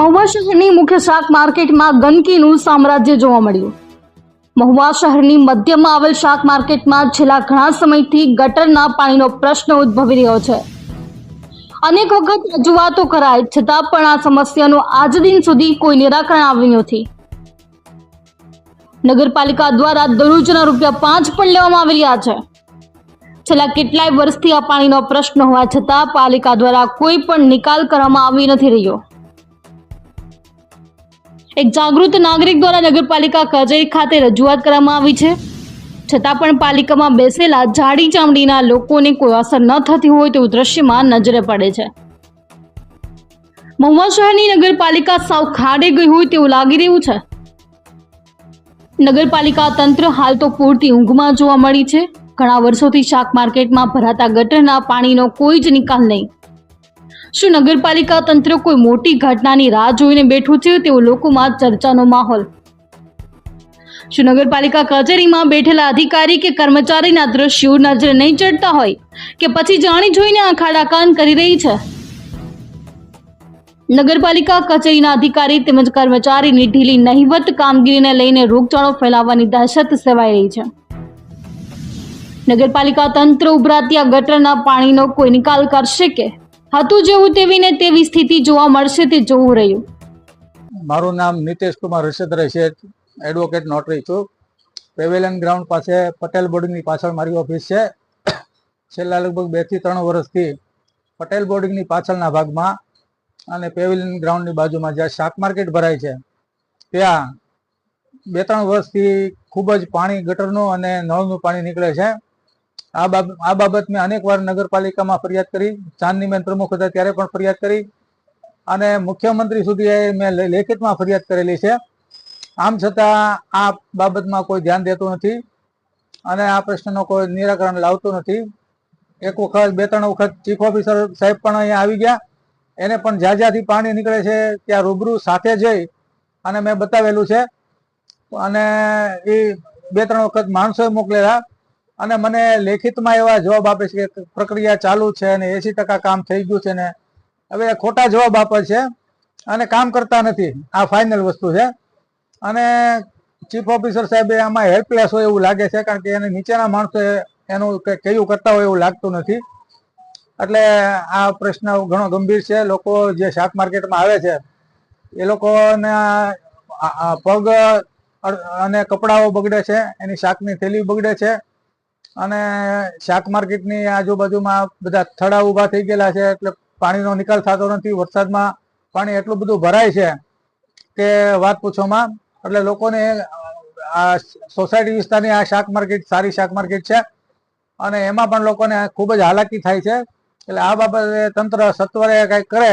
મહુવા શહેરની મુખ્ય શાક માર્કેટમાં ગંદકીનું સામ્રાજ્ય જોવા મળ્યું. મહુવા શહેરની મધ્યમાં આવેલ શાક માર્કેટમાં છેલ્લા ઘણા સમયથી ગટરના પાણીનો પ્રશ્ન ઉદ્ભવી રહ્યો છે. અનેક વખત રજૂઆતો કરાય, છતાં પણ આ સમસ્યાનું આજ દિન સુધી કોઈ નિરાકરણ આવ્યું નથી. નગરપાલિકા દ્વારા દરરોજના રૂપિયા પાંચ પણ લેવામાં આવી રહ્યા છે. છેલ્લા કેટલાય વર્ષથી આ પાણીનો પ્રશ્ન હોવા છતાં પાલિકા દ્વારા કોઈ પણ નિકાલ કરવામાં આવી નથી રહ્યો. એક જાગૃત નાગરિક દ્વારા નગરપાલિકા કચેરી ખાતે રજૂઆત કરવામાં આવી છે. છતાં પણ પાલિકામાં બેસેલા જાડી ચામડીના લોકોને કોઈ અસર ન થતી હોય તેવું દ્રશ્યમાં નજરે પડે છે. મહુવા શહેરની નગરપાલિકા સાવ ખાડે ગઈ હોય તેવું લાગી રહ્યું છે. નગરપાલિકા તંત્ર હાલ તો પૂરતી ઊંઘમાં જોવા મળી છે. ઘણા વર્ષોથી શાક માર્કેટમાં ભરાતા ગટરના પાણીનો કોઈ જ નિકાલ નહીં. શું નગરપાલિકા તંત્ર કોઈ મોટી ઘટનાની રાહ જોઈને બેઠું છે તેવો લોકોમાં ચર્ચાનો માહોલ? શું નગરપાલિકા કચેરીમાં બેઠેલા અધિકારી કે કર્મચારીના દ્રશ્યો નજરે નહીં ચડતા હોય કે પછી જાણી જોઈને આ ખાડાકાન કરી રહી છે? નગરપાલિકા કચેરીના અધિકારી તેમજ કર્મચારીની ઢીલી નહિવત કામગીરીને લઈને રોગચાળો ફેલાવવાની દહેશત સેવાઈ રહી છે. નગરપાલિકા તંત્ર ઉભરાતી આ ગટરના પાણીનો કોઈ નિકાલ કરશે કે? હતું જેવું તેવી ને તેવી સ્થિતિ જોવા મળશે તે જોવું રહ્યું. મારું નામ નિતેશ કુમાર હર્ષદ શેઠ એડવોકેટ નોટરી છું. પેવેલિયન ગ્રાઉન્ડ પાસે પટેલ બોર્ડિંગની પાછળ મારી ઓફિસ છે. છેલ્લા લગભગ બેથી ત્રણ વર્ષથી પટેલ બોર્ડિંગની પાછળના ભાગમાં અને પેવેલિયન ગ્રાઉન્ડની બાજુમાં જ્યાં શાક માર્કેટ ભરાય છે, ત્યાં બે ત્રણ વર્ષથી ખૂબ જ પાણી ગટરનું અને નળનું પાણી નીકળે છે. આ બાબત આ બાબત મેં અનેક વાર નગરપાલિકામાં ફરિયાદ કરી ચાંદનીબેન પ્રમુખ હતા ત્યારે પણ ફરિયાદ કરી અને મુખ્યમંત્રી સુધી મેં લેખિતમાં ફરિયાદ કરેલી છે. આમ છતાં આ બાબતમાં કોઈ ધ્યાન દેતું નથી અને આ પ્રશ્નનો કોઈ નિરાકરણ લાવતું નથી. એક વખત, બે ત્રણ વખત ચીફ ઓફિસર સાહેબ પણ અહીંયા આવી ગયા. એને પણ જ્યાં જ્યાંથી પાણી નીકળે છે, ત્યાં રૂબરૂ સાથે જઈ અને મેં બતાવેલું છે. અને એ બે ત્રણ વખત માણસોએ મોકલેલા. અને મને લેખિતમાં એવા જવાબ આપે છે કે પ્રક્રિયા ચાલુ છે અને એસી ટકા કામ થઈ ગયું છે ને હવે ખોટા જવાબ આપે છે અને કામ કરતા નથી. આ ફાઇનલ વસ્તુ છે. અને ચીફ ઓફિસર સાહેબે આમાં હેલ્પલેસ હોય એવું લાગે છે કારણ કે એને નીચેના માણસો એનું કયું કરતા હોય એવું લાગતું નથી. એટલે આ પ્રશ્ન ઘણો ગંભીર છે. લોકો જે શાક માર્કેટમાં આવે છે, એ લોકોને પગ અને કપડાઓ બગડે છે, એની શાકની થેલી બગડે છે અને શાક માર્કેટની આજુબાજુમાં બધા થડા ઊભા થઈ ગયેલા છે, એટલે પાણીનો નિકાલ થતો નથી, વરસાદમાં પાણી એટલું બધું ભરાય છે કે વાત પૂછોમાં. એટલે લોકોને આ સોસાયટી વિસ્તારની આ શાક માર્કેટ સારી શાક માર્કેટ છે અને એમાં પણ લોકોને ખૂબ જ હાલાકી થાય છે. એટલે આ બાબતે તંત્ર સત્વરે કંઈક કરે